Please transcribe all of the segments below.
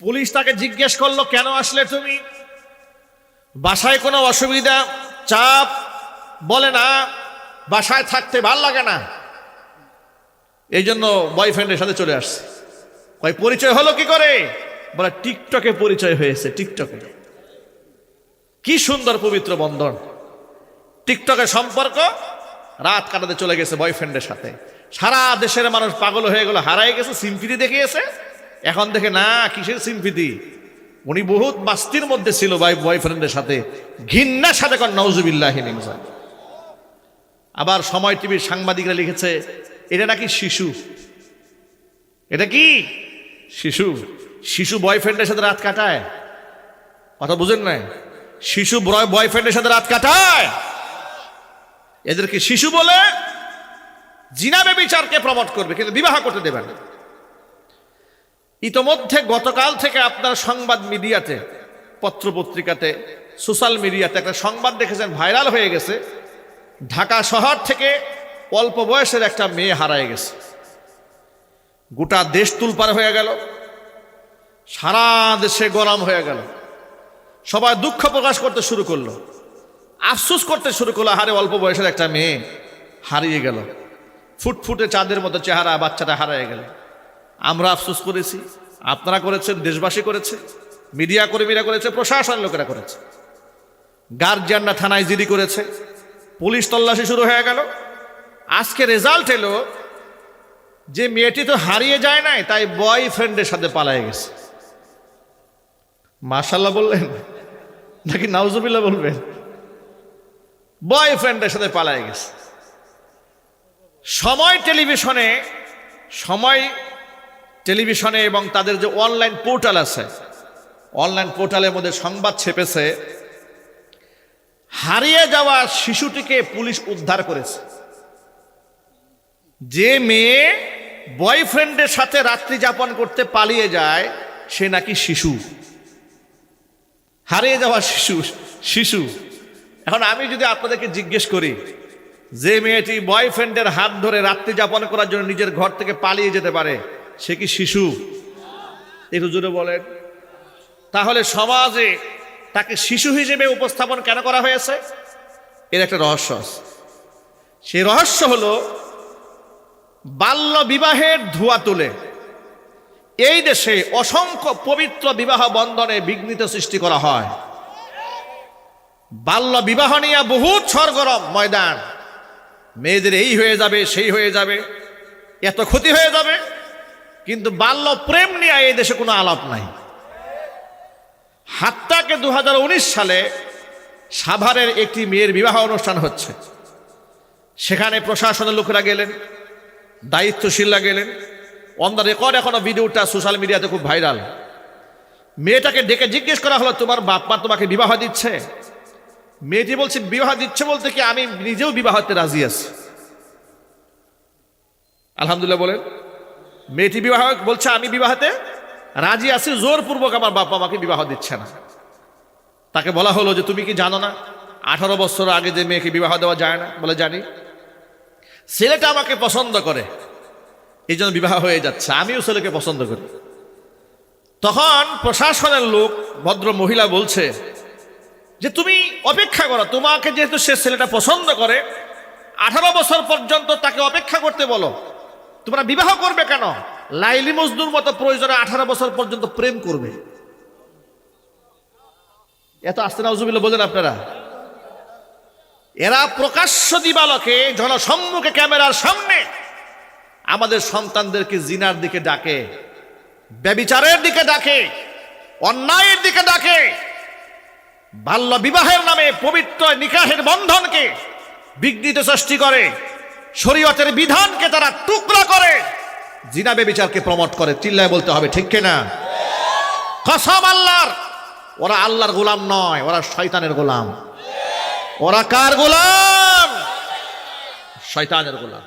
Police তাকে জিজ্ঞেস করল, কেন আসলে তুমি? বাসায় কোনো অসুবিধা, চাপ, বলে না, বাসায় থাকতে ভালো লাগে না। এই জন্য বয়ফ্রেন্ডের সাথে চলে আসছে। কয়, পরিচয় হলো কি করে? বলে, টিকটকে পরিচয় হয়েছে, টিকটকে। কি সুন্দর পবিত্র বন্ধন। টিকটকের সম্পর্ক, রাত কাটাতে চলে গেছে বয়ফ্রেন্ডের সাথে। সারা দেশের মানুষ পাগল হয়ে গেল, হারাই গেছে সিম্পিতি দেখিয়েছে। এখন দেখে, না, কিসের সিম্পিতি উনি বহুত মাস্তির মধ্যে ছিল ভাই বয়ফ্রেন্ডের সাথে। ঘিন্নার সাথে কর নওজুবিল্লাহ আবার সময় টিভির সাংবাদিকরা লিখেছে, এটা নাকি শিশু? এটা কি? শিশু। শিশু বয়ফ্রেন্ডের সাথে রাত কাটায়? কথা বুঝেন নাই? শিশু বয়ফ্রেন্ডের সাথে রাত কাটায়? এদেরকে শিশু বলে জিনাবে বিচারকে প্রমোট করবে, কিন্তু বিবাহ করতে দেবেন না। ইতোমধ্যে গতকাল থেকে আপনার সংবাদ মিডিয়াতে, পত্রপত্রিকাতে, সোশ্যাল মিডিয়াতে একটা সংবাদ দেখেছেন, ভাইরাল হয়ে গেছে। ঢাকা শহর থেকে অল্প বয়সের একটা মেয়ে হারায় গেছে। গোটা দেশ তুলপার হয়ে গেল। সারা দেশে গরম হয়ে গেল। সবাই দুঃখ প্রকাশ করতে শুরু করল। আফসোস করতে শুরু করল হারে অল্প বয়সের একটা মেয়ে হারিয়ে গেল। ফুটফুটে চাঁদের মতো চেহারা বাচ্চাটা হারিয়ে গেল। আমরা আফসোস করেছি, আপনারা করেছেন, দেশবাসী করেছে, মিডিয়া কর্মীরা করেছে, প্রশাসন লোকেরা করেছে। গার্জিয়ানরা থানায় জিডি করেছে, পুলিশ তল্লাশি শুরু হয়ে গেল। আজকে রেজাল্ট এলো যে মেয়েটি তো হারিয়ে যায় নাই, তাই বয়ফ্রেন্ডের সাথে পালায় গেছে। মাশাল্লাহ বললেন, নাকি নাউজুবিল্লাহ বলবেন? বয়ফ্রেন্ডের সাথে পালায় গেছে। সময় টেলিভিশনে সময় টেলিভিশনে এবং তাদের যে অনলাইন পোর্টাল আছে, অনলাইন পোর্টালের মধ্যে সংবাদ ছেপেছে, হারিয়ে যাওয়া শিশুটিকে পুলিশ উদ্ধার করেছে। যে মেয়ে বয়ফ্রেন্ডের সাথে রাত্রি যাপন করতে পালিয়ে যায়, সে নাকি শিশু। হারিয়ে যাওয়া শিশু শিশু। এখন আমি যদি আপনাদেরকে জিজ্ঞেস করি, যে মেয়েটি বয়ফ্রেন্ডের হাত ধরে রাত্রি যাপন করার জন্য নিজের ঘর থেকে পালিয়ে যেতে পারে সে কি শিশু? একটু জোরে বলেন। তাহলে সমাজে তাকে শিশু হিসেবে উপস্থাপন কেন করা হয়েছে? এর একটা রহস্য আছে। সেই রহস্য হলো বাল্য বিবাহের ধোয়া তুলে এই দেশে অসংখ্য পবিত্র বিবাহ বন্ধনে বিঘ্নিত সৃষ্টি করা হয়। বাল্য বিবাহ নিয়ে বহুত সরগরম ময়দান। মেয়েদের এই হয়ে যাবে, সেই হয়ে যাবে, এত ক্ষতি হয়ে যাবে। কিন্তু বাল্য প্রেম নিয়ে এই দেশে কোনো আলাপ নাই। হাত্তাকে দু সালে সাভারের একটি মেয়ের বিবাহ অনুষ্ঠান হচ্ছে। সেখানে প্রশাসনের লোকেরা গেলেন, দায়িত্বশীলরা গেলেন। অন দ্য রেকর্ড এখনও ভিডিওটা সোশ্যাল মিডিয়াতে খুব ভাইরাল মেয়েটাকে ডেকে জিজ্ঞেস করা হলো, তোমার বাপ মা তোমাকে বিবাহ দিচ্ছে? মেয়েটি বলছে, বিবাহ দিচ্ছে বলতে কি আমি নিজেও বিবাহতে রাজি আছি? আলহামদুলিল্লাহ বলেন মেয়েটি বিবাহ বলছে, আমি বিবাহতে রাজি আছি, জোরপূর্বক আমার বাপ আমাকে বিবাহ দিচ্ছে না। তাকে বলা হলো যে, তুমি কি জানো না, আঠারো বছর আগে যে মেয়েকে বিবাহ দেওয়া যায় না? বলে, জানি। ছেলেটা আমাকে পছন্দ করে, এই জন্য বিবাহ হয়ে যাচ্ছে, আমিও ছেলেকে পছন্দ করি। তখন প্রশাসনের লোক, ভদ্র মহিলা বলছে যে, তুমি অপেক্ষা করো, তোমাকে যেহেতু সে ছেলেটা পছন্দ করে, আঠারো বছর পর্যন্ত তাকে অপেক্ষা করতে বলো। তোমরা বিবাহ করবে কেন? লাইলি মজদুর মতো প্রয়োজনে আঠারো বছর পর্যন্ত প্রেম করবে। এত আস্তে নাউজুবিল্লা বলেন আপনারা। এরা প্রকাশ্য দিবালকে, জনসম্মুখে ক্যামেরার সামনে আমাদের সন্তানদেরকে জিনার দিকে ডাকে, ব্যবিচারের দিকে ডাকে, অন্যায়ের দিকে ডাকে বাল্য বিবাহের নামে পবিত্র নিকাহের বন্ধনকে বিঘ্নিত সৃষ্টি করে। শরীয়তের বিধানকে তারা টুকরা করে। জিনাবে বিচারকে প্রমোট করে, চিল্লায় বলতে হবে, ঠিক কিনা? কসম আল্লাহর। ওরা আল্লাহর গোলাম নয়, ওরা শয়তানের গোলাম। ওরা কার গোলাম? শয়তানের গোলাম।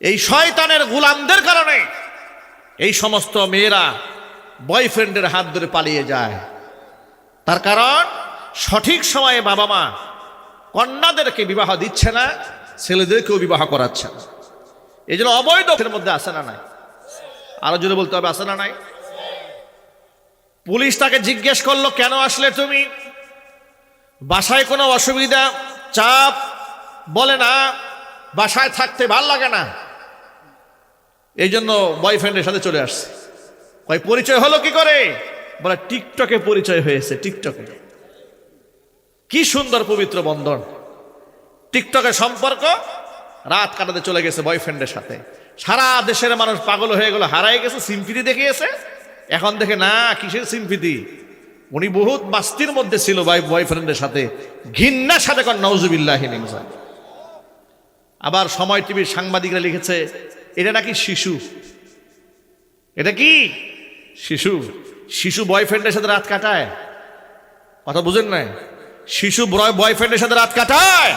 এই শয়তানের গোলামদের কারণে এই সমস্ত মেয়েরা বয়ফ্রেন্ডের হাত ধরে পালিয়ে যায়। তার কারণ, সঠিক সময়ে বাবা মা কন্যাদেরকে বিবাহ দিচ্ছে না ছেলেদেরকেও বিবাহ করাচ্ছে। এই জন্য অবৈধ মধ্যে আসে না নাই। আরও জোরে বলতে হবে, আসে না নাই? পুলিশ তাকে জিজ্ঞেস করল, কেন আসলে তুমি? বাসায় কোনো অসুবিধা, চাপ? বলে না, বাসায় থাকতে ভালো লাগে না? এই জন্য বয়ফ্রেন্ডের সাথে চলে আসছে। কয়, পরিচয় হলো কি করে? বলে, টিকটকে পরিচয় হয়েছে, টিকটকে। কি সুন্দর পবিত্র বন্ধন। টিকটকের সম্পর্ক, রাত কাটাতে চলে গেছে বয়ফ্রেন্ডের সাথে। সারা দেশের মানুষ পাগল হয়ে গেল, হারাই গেছে সিম্পিতি দেখিয়েছে। এখন দেখে, না, কিসের সিম্পিতি উনি বহুত মাস্তির মধ্যে ছিল বয়ফ্রেন্ডের সাথে। ঘিন্নার সাথে কর নওজুবিল্লাহ আবার সময় টিভির সাংবাদিকরা লিখেছে, এটা নাকি শিশু? এটা কি? শিশু। শিশু বয়ফ্রেন্ডের সাথে রাত কাটায়। কথা বুঝেন নাই? শিশু বয়ফ্রেন্ডের সাথে রাত কাটায়।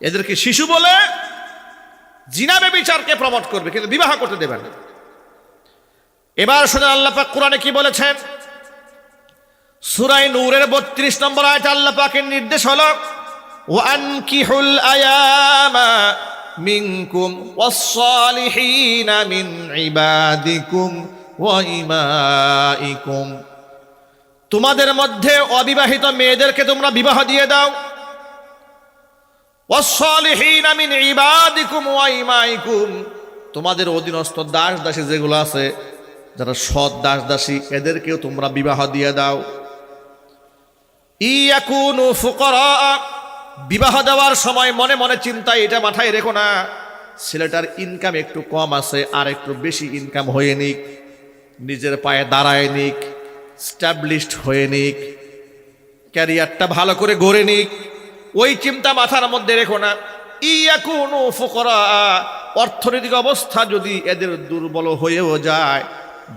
এদেরকে শিশু বলে জিনাবে বিচারকে প্রমোট করবে, কিন্তু বিবাহ করতে দেবে না। এবার শুনে আল্লাহ পাক কোরআনে কি বলেছেন? সুরাই নূরের বত্রিশ নম্বর আয়টা আল্লাহ পাকের নির্দেশ হলো, ওয়ানকিহুল আয়ামা মিনকুম ওয়াসসালিহিনা মিন ইবাদিকুম ওয়া ইমাইকুম তোমাদের মধ্যে অবিবাহিত মেয়েদেরকে তোমরা বিবাহ দিয়ে দাও ওয়াসসালিহিনা মিন ইবাদিকুম ওয়া ইমাইকুম তোমাদের অধীনস্থ দাস দাসী যেগুলো আছে, যারা সৎ দাস দাসী এদেরকেও তোমরা বিবাহ দিয়ে দাও। বিবাহ দেওয়ার সময় মনে মনে চিন্তা এটা মাথায় রেখো না। ছেলেটার ইনকাম একটু কম আছে, আর একটু বেশি ইনকাম হয়ে নিক। নিজের পায়ে দাঁড়ায় নিক স্ট্যাবলিশড হয়ে নিক। ক্যারিয়ারটা ভালো করে গড়ে নিক। ওই চিন্তা মাথার মধ্যে রেখো না। ইয়াকুনু ফুকরা, অর্থনৈতিক অবস্থা যদি এদের দুর্বল হয়েও যায়,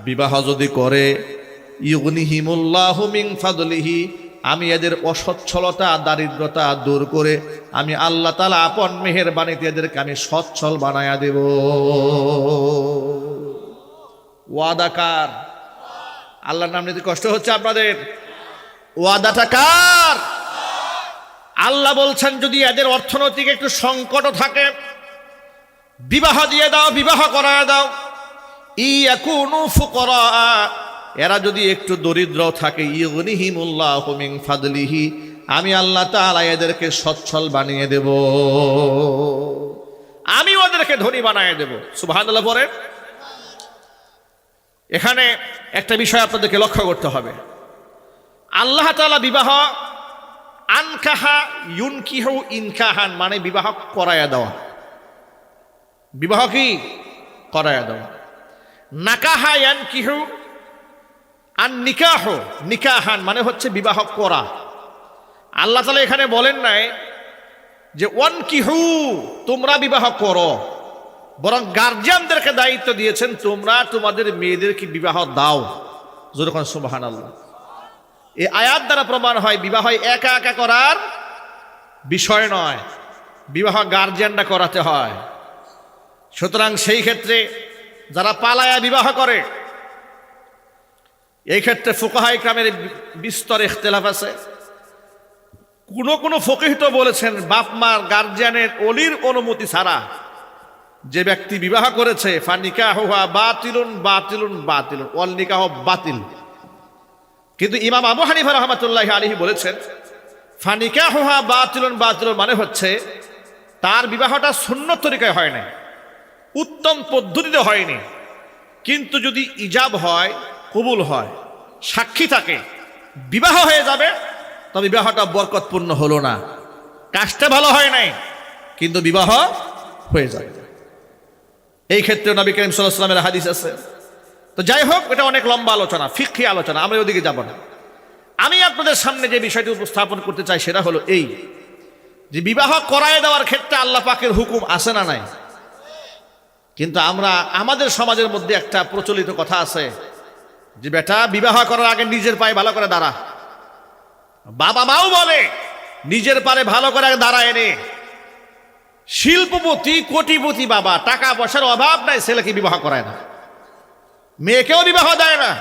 বিবাহ যদি করে, ইউগনিহিমুল্লাহু মিন ফাদলিহি, আমি এদের অসচ্ছলতা, দারিদ্রতা দূর করে, আমি আল্লাহ তালা আপন মেহের বাণীতে এদেরকে আমি সচ্ছল বানায়া দেব। ওয়াদাকার আল্লাহর নাম নিতে কষ্ট হচ্ছে আপনাদের? ওয়াদাটা কার? আল্লাহ বলছেন, যদি এদের অর্থনৈতিক একটু সংকট থাকে, বিবাহ দিয়ে দাও, বিবাহ করায় দাও। ফুকরা। এরা যদি একটু দরিদ্র থাকে ফাদলিহি, আমি আল্লাহ এদেরকে সচ্ছল বানিয়ে দেব। আমি ওদেরকে ধনী বানিয়ে দেব। সুবহানাল্লাহ পরে এখানে একটা বিষয় আপনাদেরকে লক্ষ্য করতে হবে। আল্লাহ তাআলা বিবাহ আনকাহা ইউনকিহু ইনকাহান মানে বিবাহ করায়া দেওয়া। বিবাহ কি? করায়া দেওয়া। নাকাহা ইয়ানকিহু আর নিকাহ, নিকাহান মানে হচ্ছে বিবাহ করা। আল্লাহ তালা এখানে বলেন নাই যে ওয়ান কিহু তোমরা বিবাহ করো। বরং গার্জিয়ানদেরকে দায়িত্ব দিয়েছেন, তোমরা তোমাদের মেয়েদেরকে বিবাহ দাও। যেরকম সুবাহান আল্লাহ এই আয়াত দ্বারা প্রমাণ হয়, বিবাহ একা একা করার বিষয় নয়। বিবাহ গার্জিয়ানরা করাতে হয়। সুতরাং সেই ক্ষেত্রে যারা পালায়া বিবাহ করে, এই ক্ষেত্রে ফোকাহা ইকরামের বিস্তর ইখতলাফ আছে। কোনো কোনো ফকিহিত বলেছেন, বাপ মার গার্জিয়ানের অলির অনুমতি ছাড়া যে ব্যক্তি বিবাহ করেছে ফানিকা হুয়া বাতিলুন বাতিলুন বাতিলুন অল নিকাহ বাতিল। কিন্তু ইমাম আবু হানিফা রহমতুল্লাহ আলহি বলেছেন ফানিকা হুহা বাতিলুন বাতিলুন মানে হচ্ছে তার বিবাহটা শূন্য তরিকায় হয় না উত্তম পদ্ধতিতে হয়নি। কিন্তু যদি ইজাব হয়, কবুল হয়, সাক্ষী থাকে, বিবাহ হয়ে যাবে তবে বিবাহটা বরকতপূর্ণ হলো না। কাজটা ভালো হয় নাই, কিন্তু বিবাহ হয়ে যায় এই ক্ষেত্রে নবী করিম সাল্লাহ সাল্লামের হাদিস আছে তো যাই হোক, এটা অনেক লম্বা আলোচনা ফিক্ষি আলোচনা, আমরা ওদিকে যাব না। আমি আপনাদের সামনে যে বিষয়টি উপস্থাপন করতে চাই সেটা হলো এই, যে বিবাহ করায় দেওয়ার ক্ষেত্রে আল্লাহ পাকের হুকুম আসে না নাই? কিন্তু আমরা, আমাদের সমাজের মধ্যে একটা প্রচলিত কথা আছে, যে বেটা, বিবাহ করার আগে নিজের পায়ে ভালো করে দাঁড়া। বাবা মাও বলে, নিজের পারে ভালো করে দাঁড়ায় নে শিল্পপতি, কোটিপতি বাবা, টাকা পয়সার অভাব নাই, ছেলেকে বিবাহ করায় না। মেয়েকেও বিবাহ দেয় না।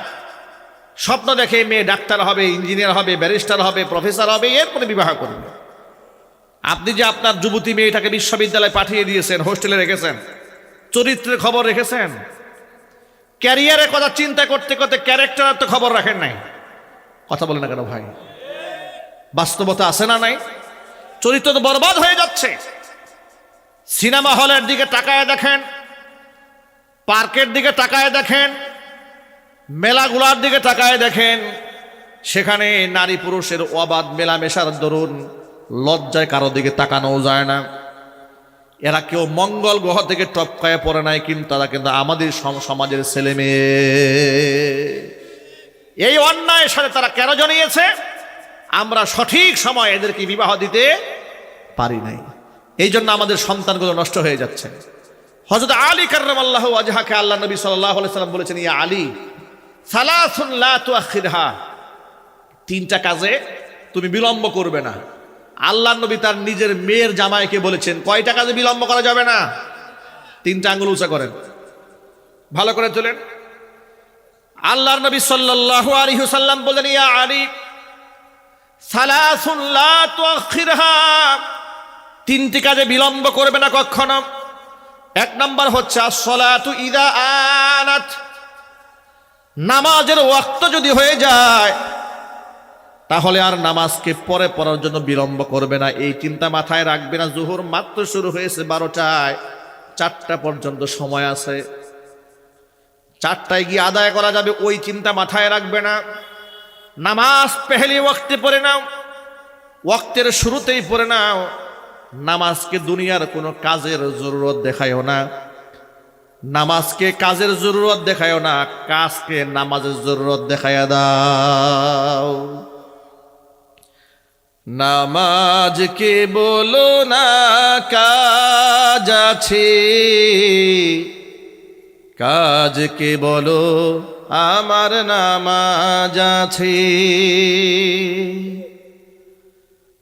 স্বপ্ন দেখে মেয়ে ডাক্তার হবে, ইঞ্জিনিয়ার হবে, ব্যারিস্টার হবে, প্রফেসর হবে, এরপরে বিবাহ করবে। আপনি যে আপনার যুবতী মেয়েটাকে বিশ্ববিদ্যালয়ে পাঠিয়ে দিয়েছেন, হোস্টেলে রেখেছেন, চরিত্রের খবর রেখেছেন ক্যারিয়ারের কথা চিন্তা করতে করতে ক্যারেক্টার তো খবর রাখেন নাই। কথা বলে না কেন ভাই? বাস্তবতা আছে না নাই? চরিত্র তো বরবাদ হয়ে যাচ্ছে। সিনেমা হলের দিকে তাকায় দেখেন, পার্কের দিকে তাকায় দেখেন মেলাগুলার দিকে তাকায় দেখেন, সেখানে নারী পুরুষের অবাধ মেলামেশার দরুন লজ্জায় কারও দিকে তাকানোও যায় না। এরা কেউ মঙ্গল গ্রহ থেকে টপকায় পড়ে নাই, কিন্তু তারা কিন্তু আমাদের সমাজের ছেলে মেয়ে। এই অন্যায়ের সাথে তারা কেন জানিয়েছে আমরা সঠিক সময় এদেরকে বিবাহ দিতে পারি নাই। এই জন্য আমাদের সন্তানগুলো নষ্ট হয়ে যাচ্ছে। হজরত আলী কার্রাম আল্লাহ আজহাকে আল্লাহ নবী সাল্লাহ সাল্লাম বলেছেন, ইয়া আলী তুআখিরহা। তিনটা কাজে তুমি বিলম্ব করবে না। আল্লাহ নবী তার নিজের মেয়ের জামাইকে বলেছেন, কয়টা কাজে বিলম্ব করা যাবে না? তিনটা আঙুল উঁচা করেন। ভালো করে তোলেন। আল্লাহ নবী সাল্লাল্লাহু আলাইহি সাল্লাম বলেন ইয়া আলী তিনটি কাজে বিলম্ব করবে না কখনো। এক নম্বর হচ্ছে, আসসালাতু ইদা আনাত। নামাজের ওয়াক্ত যদি হয়ে যায়, তাহলে আর নামাজকে পরে পড়ার জন্য বিলম্ব করবে না। এই চিন্তা মাথায় রাখবে না। জোহর মাত্র শুরু হয়েছে বারোটায়। চারটা পর্যন্ত সময় আছে। চারটায় গিয়ে আদায় করা যাবে, ওই চিন্তা মাথায় রাখবে না। নামাজ পেহেলি ওয়াক্তে পড়ে নাও। ওয়াক্তের শুরুতেই পড়ে নাও। নামাজকে দুনিয়ার কোনো কাজের জরুরত দেখায়ও না। নামাজকে কাজের জরুরত দেখায়ও না, কাজকে নামাজের জরুরত দেখাইয়া দাও। নামাজকে বলো না, কাজ আছে। কাজকে বলো, আমার নামাজ আছে।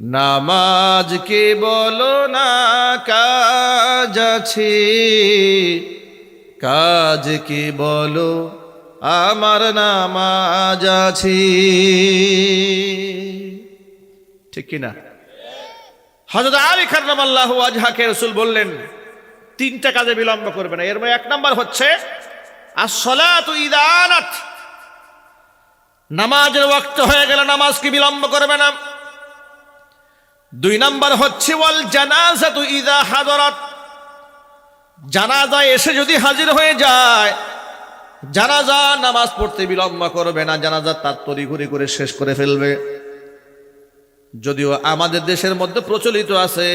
নামাজকে বলো না কাজ আছে? কাজকে বলো, আমার নামাজ আছে। ঠিক কিনা? হজরত আলী খারাম আল্লাহ আজহাকে রসুল বললেন, তিনটা কাজে বিলম্ব করবে না। এর এক নাম্বার হচ্ছে ইদানাত নামাজের ওয়াক্ত হয়ে গেলে নামাজকে বিলম্ব করবে না? দুই নাম্বার হচ্ছে, ওয়াল জানাজাতু ইদা হাদরাত জানাজা এসে যদি হাজির হয়ে যায়, জানাজা নামাজ পড়তে বিলম্ব করবে না, জানাজা তার তড়িঘড়ি করে শেষ করে ফেলবে। যদিও আমাদের দেশের মধ্যে প্রচলিত আছে,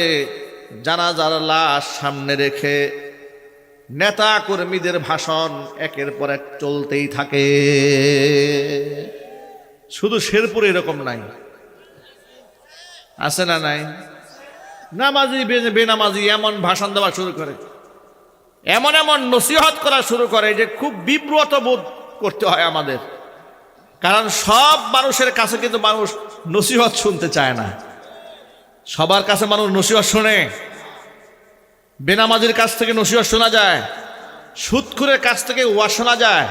জানাজার লাশ সামনে রেখে নেতা কর্মীদের ভাষণ একের পর এক চলতেই থাকে। শুধু শেরপুরে এরকম নাই। আছে না নাই? নামাজি বেনামাজি এমন ভাষণ দেওয়া শুরু করে। এমন এমন নসিহত করা শুরু করে যে খুব বিব্রত বোধ করতে হয় আমাদের। কারণ সব মানুষের কাছে কিন্তু মানুষ নসিহত শুনতে চায় না। সবার কাছে মানুষ নসিহত শোনে। বেনামাজির কাছ থেকে নসিহত শোনা যায়। সুৎখুরের কাছ থেকে ওয়াজ শোনা যায়।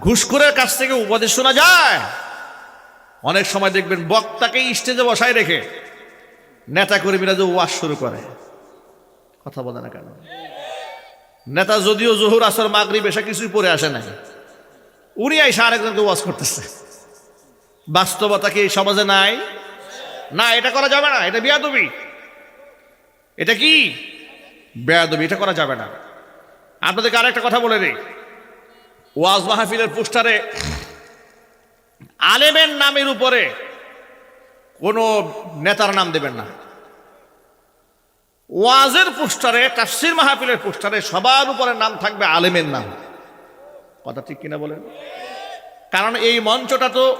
ঘুষখুরের কাছ থেকে উপদেশ শোনা যায়। অনেক সময় দেখবেন বক্তাকে স্টেজে বসায় রেখে নেতা কর্মীরা যে ওয়াজ শুরু করে, কথা বলে না কেন? নেতা যদিও জহুর, আসর মাগরি বেশা কিছুই পরে আসে না উনি আইসা আরেকজনকে ওয়াজ করতেছে। বাস্তবতা কি এই সমাজে নাই? না, এটা করা যাবে না, এটা বিয়াদবি। এটা কি? বেয়াদবি, এটা করা যাবে না। আপনাদেরকে আরেকটা কথা বলে দিই। ওয়াজ মাহফিলের পোস্টারে আলেমের নামের উপরে কোনো নেতার নাম দেবেন না। ওয়াজের পোস্টারে, তাফসির মাহফিলের পোস্টারে সবার উপরে নাম থাকবে আলেমের নাম। কথা ঠিক কিনা বলেন? কারণ এই মঞ্চটা তো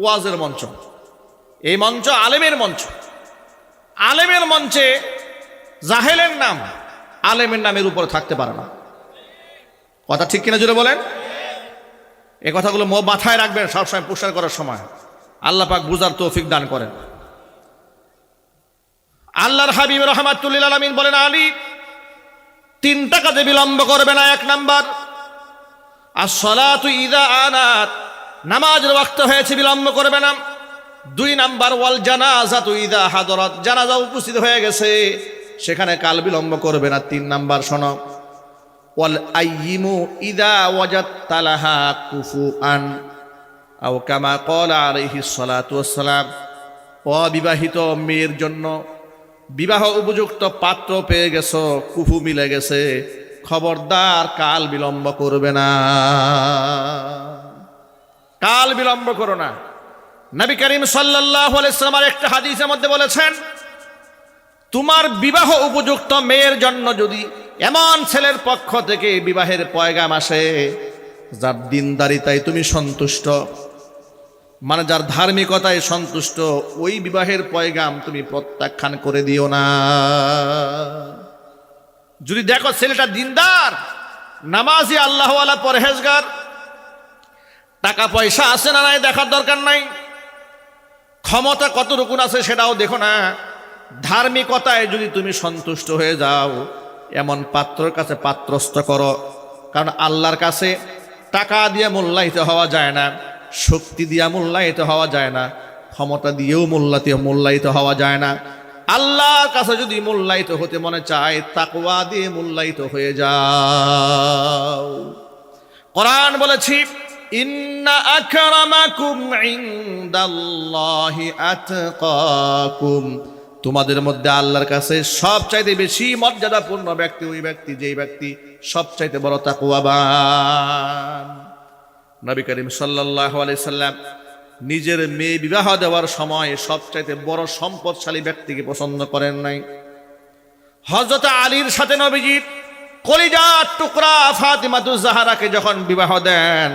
ওয়াজের মঞ্চ। এই মঞ্চ আলেমের মঞ্চ। আলেমের মঞ্চে জাহেলের নাম আলেমের নামের উপরে থাকতে পারে না। কথা ঠিক কিনা জুড়ে বলেন? এ কথাগুলো মাথায় রাখবেন সবসময় প্রসার করার সময়। আল্লাহ পাক বুঝার তৌফিক দান করেন। আল্লাহর হাবিব রহমাতুল্লিল আলমিন বলেন, আলী তিনটা কাজে বিলম্ব করবে না, এক নাম্বার। আর সলাতু ইদা আনাত, নামাজের ওয়াক্ত হয়েছে, বিলম্ব করবে না। দুই নাম্বার, ওয়াল জানাজা তু ইদা হাদরত, জানাজা উপস্থিত হয়ে গেছে, সেখানে কাল বিলম্ব করবে না। তিন নাম্বার, শোনো। ওয়াল আইয়িমু ইদা ওয়াজাত তালাহা কুফু আন আও কামা কল সালাতু ওয়াসসালাম, অবিবাহিত মেয়ের জন্য বিবাহ উপযুক্ত পাত্র পেয়ে গেছো কুফু মিলে গেছে, খবরদার কাল বিলম্ব করবে না। কাল বিলম্ব করো না। নবী করিম সাল্লাহ আলাইসালামার একটা হাদিসের মধ্যে বলেছেন, তোমার বিবাহ উপযুক্ত মেয়ের জন্য যদি এমন ছেলের পক্ষ থেকে বিবাহের পয়গাম আসে, যার দিনদারিতায় তুমি সন্তুষ্ট মানে যার ধার্মিকতায় সন্তুষ্ট, ওই বিবাহের পয়গাম তুমি প্রত্যাখ্যান করে দিও না। যদি দেখো ছেলেটা দিনদার, নামাজি আল্লাহওয়ালা পরহেজগার টাকা পয়সা আছে না নাই দেখার দরকার নাই, ক্ষমতা কত রকম আছে সেটাও দেখো না। ধার্মিকতায় যদি তুমি সন্তুষ্ট হয়ে যাও, এমন পাত্রর কাছে পাত্রস্থ করো, কারণ আল্লাহর কাছে টাকা দিয়ে মূল্যায়িত হওয়া যায় না। শক্তি দিয়া মূল্যায়িত হওয়া যায় না, ক্ষমতা দিয়েও মূল্যায়িত মূল্যায়িত হওয়া যায় না। আল্লাহর কাছে যদি মূল্যায়িত হতে মনে চায়, তাকওয়া দিয়ে মূল্যায়িত হয়ে যাও। কোরআন বলেছি, ইন্না তোমাদের মধ্যে আল্লাহর কাছে সবচাইতে বেশি মর্যাদাপূর্ণ ব্যক্তি ওই ব্যক্তি, যেই ব্যক্তি সবচাইতে বড় তাকুয়াবান নবী করিম আলাইহি সাল্লাম নিজের মেয়ে বিবাহ দেওয়ার সময় সবচাইতে বড় সম্পদশালী ব্যক্তিকে পছন্দ করেন নাই। হজরত আলীর সাথে নবীজির কলিজার টুকরা ফাতিমাতু জাহারাকে যখন বিবাহ দেন,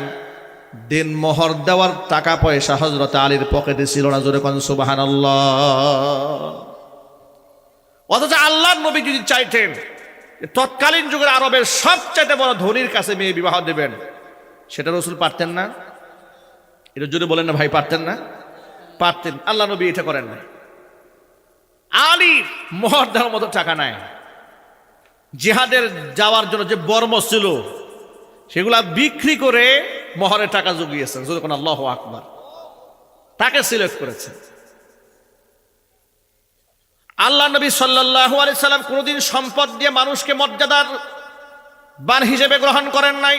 দিন মোহর দেওয়ার টাকা পয়সা হজরত আলীর পকেটে ছিল না, জোরে কোন সুবাহান অথচ আল্লাহর নবী যদি চাইতেন তৎকালীন যুগের আরবের সবচাইতে বড় ধনির কাছে মেয়ে বিবাহ দেবেন সেটা রসুল পারতেন না। এটা যদি বলেন না ভাই, পারতেন না? পারতেন। আল্লাহ নবী এটা করেন না আলী মহর দেওয়ার মতো টাকা নাই। জিহাদের যাওয়ার জন্য যে বর্ম ছিল, সেগুলা বিক্রি করে মহরের টাকা জুগিয়েছেন। যদি কোন আল্লাহ আকবার। তাকে সিলেক্ট করেছেন। আল্লাহ নবী সাল্লাহ আলি সাল্লাম কোনোদিন সম্পদ দিয়ে মানুষকে মর্যাদার বান হিসেবে গ্রহণ করেন নাই।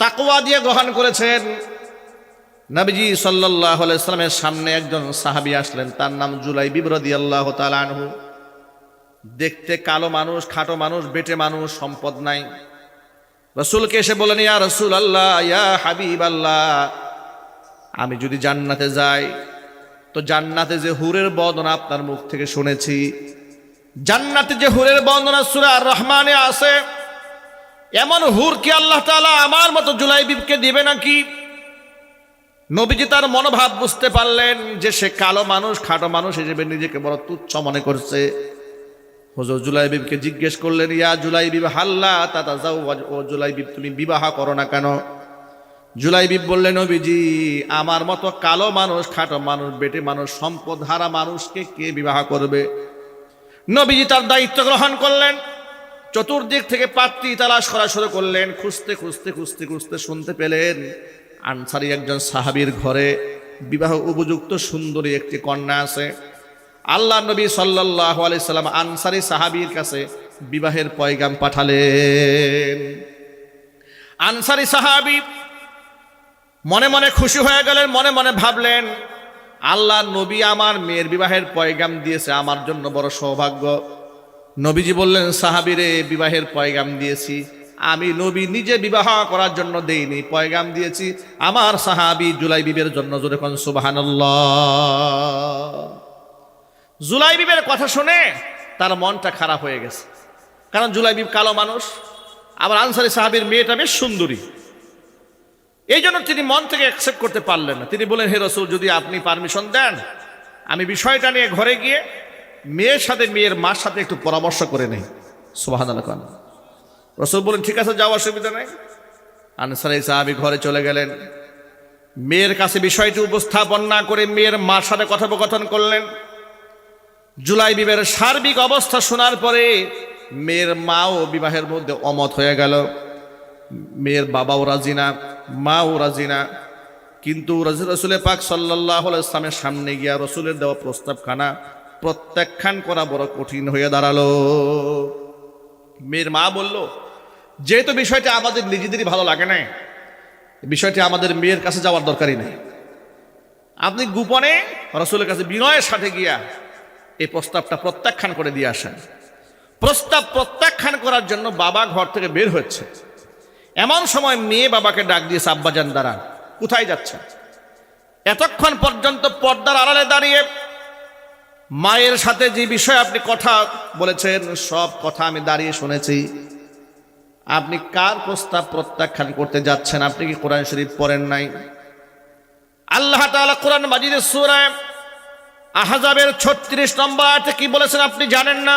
তাকুয়া দিয়ে গ্রহণ করেছেন। নবীজি সাল্লাহ সাল্লামের সামনে একজন সাহাবি আসলেন, তার নাম জুলাই বিবরদি আল্লাহ তালানহু দেখতে কালো মানুষ, খাটো মানুষ, বেটে মানুষ, সম্পদ নাই। রসুলকে এসে বলেন ইয়া রসুল আল্লাহ ইয়া হাবিব আল্লাহ আমি যদি জান্নাতে যাই, তো জান্নাতে যে হুরের বর্ণনা আপনার মুখ থেকে শুনেছি। জান্নাতে যে হুরের বর্ণনা সুরা রহমানে আছে এমন হুর কি আল্লাহ তালা আমার মতো জুলাইবিবকে দিবে নাকি? নবীজি তার মনোভাব বুঝতে পারলেন যে সে কালো মানুষ, খাটো মানুষ হিসেবে নিজেকে বড় তুচ্ছ মনে করছে। হুজুর জুলাইবিবকে জিজ্ঞেস করলেন, ইয়া জুলাইবিব, হাল্লা তাতা যাও ও জুলাইবিব, তুমি বিবাহ করো না কেন? জুলাইবিব বললেন, নবীজি, আমার মতো কালো মানুষ, খাটো মানুষ, বেটে মানুষ সম্পদ হারা মানুষকে কে বিবাহ করবে? নবীজি তার দায়িত্ব গ্রহণ করলেন। চতুর্দিক থেকে পাত্রী তালাশ করা শুরু করলেন। খুঁজতে খুঁজতে খুঁজতে খুঁজতে শুনতে পেলেন আনসারি একজন সাহাবীর ঘরে বিবাহ উপযুক্ত সুন্দরী একটি কন্যা আছে। আল্লাহ নবী সাল্লাহ আলাইসাল্লাম আনসারি সাহাবীর কাছে বিবাহের পয়গাম পাঠালেন। আনসারি সাহাবী মনে মনে খুশি হয়ে গেলেন, মনে মনে ভাবলেন, আল্লাহ নবী আমার মেয়ের বিবাহের পয়গাম দিয়েছে, আমার জন্য বড় সৌভাগ্য। নবীজি বললেন, সাহাবিরে, বিবাহের পয়গাম দিয়েছি। আমি নবী নিজে বিবাহ করার জন্য দেইনি, পয়গাম দিয়েছি। আমার সাহাবি জুলাই বিবের জন্য জোরে কোন সুবাহান জুলাই বিবের কথা শুনে তার মনটা খারাপ হয়ে গেছে। কারণ জুলাই বিব কালো মানুষ, আবার আনসারি সাহাবির মেয়েটা বেশ সুন্দরী। এই জন্য তিনি মন থেকে অ্যাকসেপ্ট করতে পারলেন না। তিনি বলেন হে রসুল, যদি আপনি পারমিশন দেন, আমি বিষয়টা নিয়ে ঘরে গিয়ে মেয়ের সাথে মেয়ের মার সাথে একটু পরামর্শ করে নেই। সুবাহান রসুল বলেন ঠিক আছে যাওয়া অসুবিধা নেই। আনসারি সাহাবি ঘরে চলে গেলেন। মেয়ের কাছে বিষয়টি উপস্থাপন না করে মেয়ের মার সাথে কথোপকথন করলেন। জুলাই বিবাহের সার্বিক অবস্থা শোনার পরে মেয়ের মাও বিবাহের মধ্যে অমত হয়ে গেল। মেয়ের বাবাও রাজি না মাও রাজি না। কিন্তু রাজি রসুলের পাক সাল্লাহ ইসলামের সামনে গিয়া রসুলের দেওয়া প্রস্তাবখানা প্রত্যাখ্যান করা বড় কঠিন হয়ে দাঁড়াল। মেয়ের মা বলল, যেহেতু বিষয়টা আমাদের নিজেদেরই ভালো লাগে না, বিষয়টি আমাদের মেয়ের কাছে যাওয়ার দরকারই নেই। আপনি গোপনে রসুলের কাছে বিনয়ের সাথে গিয়া এই প্রস্তাবটা প্রত্যাখ্যান করে দিয়ে আসেন। প্রস্তাব প্রত্যাখ্যান করার জন্য বাবা ঘর থেকে বের হচ্ছে। এমন সময় মেয়ে বাবাকে ডাক দিয়েছে আব্বাজান দাঁড়ান, কোথায় যাচ্ছে এতক্ষণ পর্যন্ত পর্দার আড়ালে দাঁড়িয়ে মায়ের সাথে যে বিষয়ে আপনি কথা বলেছেন সব কথা আমি দাঁড়িয়ে শুনেছি আপনি কার প্রস্তাব প্রত্যাখ্যান করতে যাচ্ছেন আপনি কি কোরআন শরীফ পড়েন নাই আল্লাহ তাআলা কোরআন মাজিদের সূরায় আহজাবের ছত্রিশ নম্বর আয়াতে কি বলেছেন আপনি জানেন না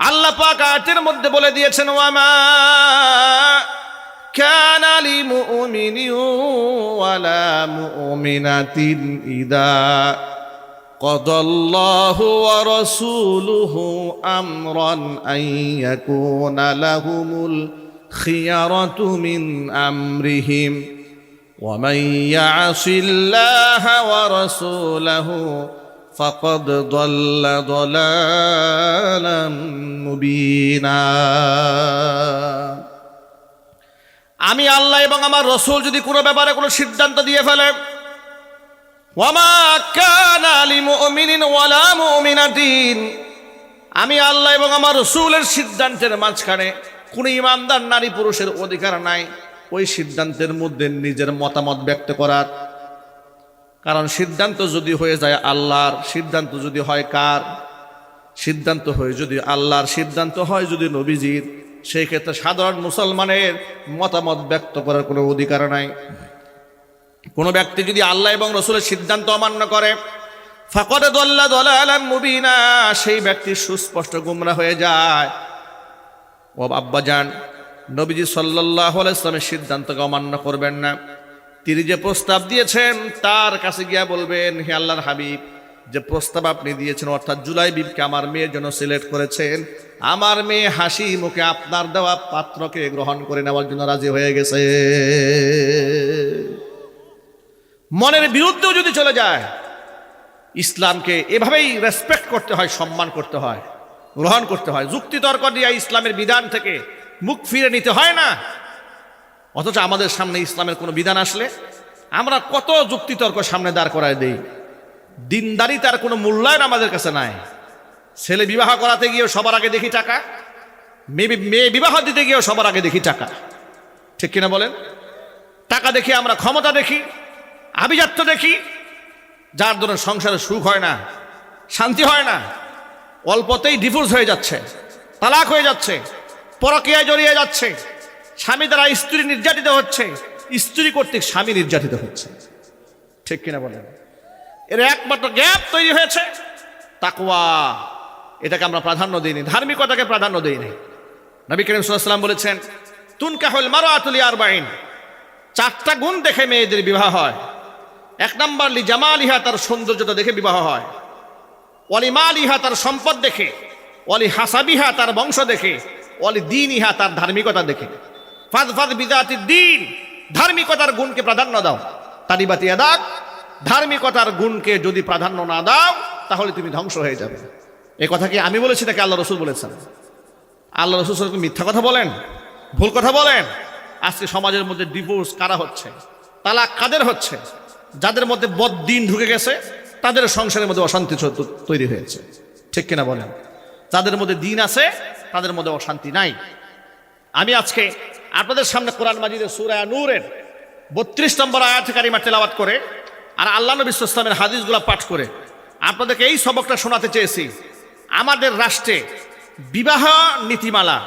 আল্লাহ পাক আয়াতের মধ্যে বলে দিয়েছেন ওয়ামা كان لمؤمن ولا مؤمنة إذا قضى الله ورسوله أمرا أن يكون لهم الخيرة من أمرهم ومن يعص الله ورسوله فقد ضل ضلالا مبينا আমি আল্লাহ এবং আমার রসুল যদি কোনো ব্যাপারে কোনো সিদ্ধান্ত দিয়ে ফেলে আমি আল্লাহ এবং আমার রসুলের সিদ্ধান্তের মাঝখানে কোনো ইমানদার নারী পুরুষের অধিকার নাই। ওই সিদ্ধান্তের মধ্যে নিজের মতামত ব্যক্ত করার। কারণ সিদ্ধান্ত যদি হয়ে যায় আল্লাহর, সিদ্ধান্ত যদি হয় কার? সিদ্ধান্ত হয়ে যদি আল্লাহর, সিদ্ধান্ত হয় যদি নবীজির। সেই ক্ষেত্রে সাধারণ মুসলমানের মতামত ব্যক্ত করার কোনো অধিকার নাই। কোনো ব্যক্তি যদি আল্লাহ এবং রসুলের সিদ্ধান্ত অমান্য করে ফাকরে দল্লা দলা আলাম মুবিনা, সেই ব্যক্তি সুস্পষ্ট গুমরা হয়ে যায়। ও আব্বা যান, নবীজি সাল্লাহ ইসলামের সিদ্ধান্তকে অমান্য করবেন না। তিনি যে প্রস্তাব দিয়েছেন, তার কাছে গিয়া বলবেন, হে আল্লাহর হাবিব, যে প্রস্তাব আপনি দিয়েছেন, অর্থাৎ জুলাই বিবকে আমার মেয়ের জন্য সিলেক্ট করেছেন, আমার মেয়ে হাসি মুখে আপনার দেওয়া পাত্রকে গ্রহণ করে নেওয়ার জন্য রাজি হয়ে গেছে। মনের বিরুদ্ধেও যদি চলে যায়, ইসলামকে এভাবেই রেসপেক্ট করতে হয়, সম্মান করতে হয়, গ্রহণ করতে হয়। যুক্তিতর্ক দিয়ে ইসলামের বিধান থেকে মুখ ফিরে নিতে হয় না। অথচ আমাদের সামনে ইসলামের কোনো বিধান আসলে আমরা কত যুক্তিতর্ক সামনে দাঁড় করায় দেই। দিনদারি তার কোনো মূল্যায়ন আমাদের কাছে নাই। ছেলে বিবাহ করাতে গিয়েও সবার আগে দেখি টাকা, মেয়ে মেয়ে বিবাহ দিতে গিয়েও সবার আগে দেখি টাকা। ঠিক কিনা বলেন? টাকা দেখি আমরা ক্ষমতা দেখি আভিজাত্য দেখি, যার ধরনের সংসারে সুখ হয় না, শান্তি হয় না, অল্পতেই ডিভোর্স হয়ে যাচ্ছে, তালাক হয়ে যাচ্ছে, পরকীয়ায় জড়িয়ে যাচ্ছে, স্বামী দ্বারা স্ত্রী নির্যাতিত হচ্ছে, স্ত্রী কর্তৃক স্বামী নির্যাতিত হচ্ছে। ঠিক কিনা বলেন? এর একমাত্র গ্যাপ তৈরি হয়েছে তাকুয়া এটাকে আমরা প্রাধান্য দিইনি, ধার্মিকতাকে প্রাধান্য দিইনি। নবী করিম সাল্লাম বলেছেন তুন কাহল মারো আতুলি আর বাইন চারটা গুণ দেখে মেয়েদের বিবাহ হয়। এক নম্বর লি জামালিহা তার সৌন্দর্যতা দেখে বিবাহ হয়। অলি মালিহা তার সম্পদ দেখে। অলি হাসাবিহা তার বংশ দেখে। অলি দিন ইহা তার ধার্মিকতা দেখে। ফাদ ফাদ বিদাতির দিন ধার্মিকতার গুণকে প্রাধান্য দাও। তারিবাতি দাগ ধার্মিকতার গুণকে যদি প্রাধান্য না দাও, তাহলে তুমি ধ্বংস হয়ে যাবে। এ কথা কি আমি বলেছি নাকি আল্লাহ রসুল বলেছেন? আল্লাহ রসুল মিথ্যা কথা বলেন? ভুল কথা বলেন? আজকে সমাজের মধ্যে ডিভোর্স কারা হচ্ছে? তালাক কাদের হচ্ছে? যাদের মধ্যে বদিন ঢুকে গেছে, তাদের সংসারের মধ্যে অশান্তি তৈরি হয়েছে। ঠিক কিনা বলেন? যাদের মধ্যে দিন আছে, তাদের মধ্যে অশান্তি নাই। আমি আজকে আপনাদের সামনে কোরআন মাজিদের সুরায়া নূরের বত্রিশ নম্বর আয়াত কারিমা তেলাওয়াত করে আর আল্লাহ নবী ইসলামের হাদিসগুলো পাঠ করে আপনাদেরকে এই সবকটা শোনাতে চেয়েছি। আমাদের রাষ্ট্রে বিবাহ নীতিমালা,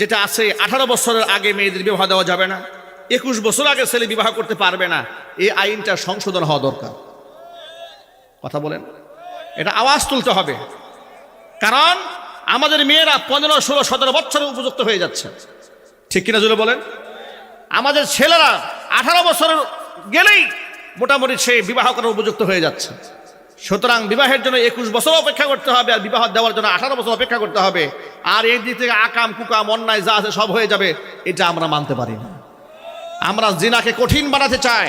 যেটা আছে আঠারো বছরের আগে মেয়েদের বিবাহ দেওয়া যাবে না একুশ বছর আগে ছেলে বিবাহ করতে পারবে না। এই আইনটা সংশোধন হওয়া দরকার। কথা বলেন। এটা আওয়াজ তুলতে হবে। কারণ আমাদের মেয়েরা পনেরো, ষোলো, সতেরো বছরের উপযুক্ত হয়ে যাচ্ছে। ঠিক কিনা জুড়ে বলেন? আমাদের ছেলেরা আঠারো বছর গেলেই মোটামুটি সে বিবাহ করার উপযুক্ত হয়ে যাচ্ছে। সুতরাং বিবাহের জন্য একুশ বছর অপেক্ষা করতে হবে আর বিবাহ দেওয়ার জন্য আঠারো বছর অপেক্ষা করতে হবে। আর এই দিক থেকে আকাম, কুকাম, অন্যায় যা আছে সব হয়ে যাবে, এটা আমরা মানতে পারি না। আমরা জিনাকে কঠিন বানাতে চাই,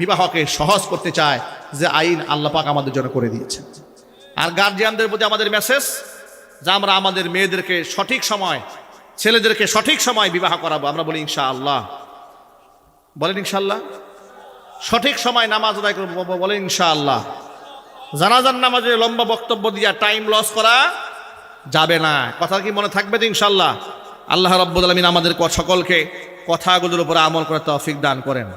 বিবাহকে সহজ করতে চাই যে আইন আল্লাহ পাক আমাদের জন্য করে দিয়েছেন। আর গার্জিয়ানদের প্রতি আমাদের মেসেজ যে আমরা আমাদের মেয়েদেরকে সঠিক সময়, ছেলেদেরকে সঠিক সময় বিবাহ করাবো, আমরা বলি ইনশা আল্লাহ বলেন ইনশাল্লাহ সঠিক সময় নামাজ আদায় করব, বলেন ইনশা আল্লাহ জানাজার নামাজে লম্বা বক্তব্য দিয়া টাইম লস করা যাবে না। কথা কি মনে থাকবে তো ইনশাল্লাহ আল্লাহ রব্বুল আলমিন আমাদের সকলকে কথাগুলোর উপর আমল করার তৌফিক দান করেন।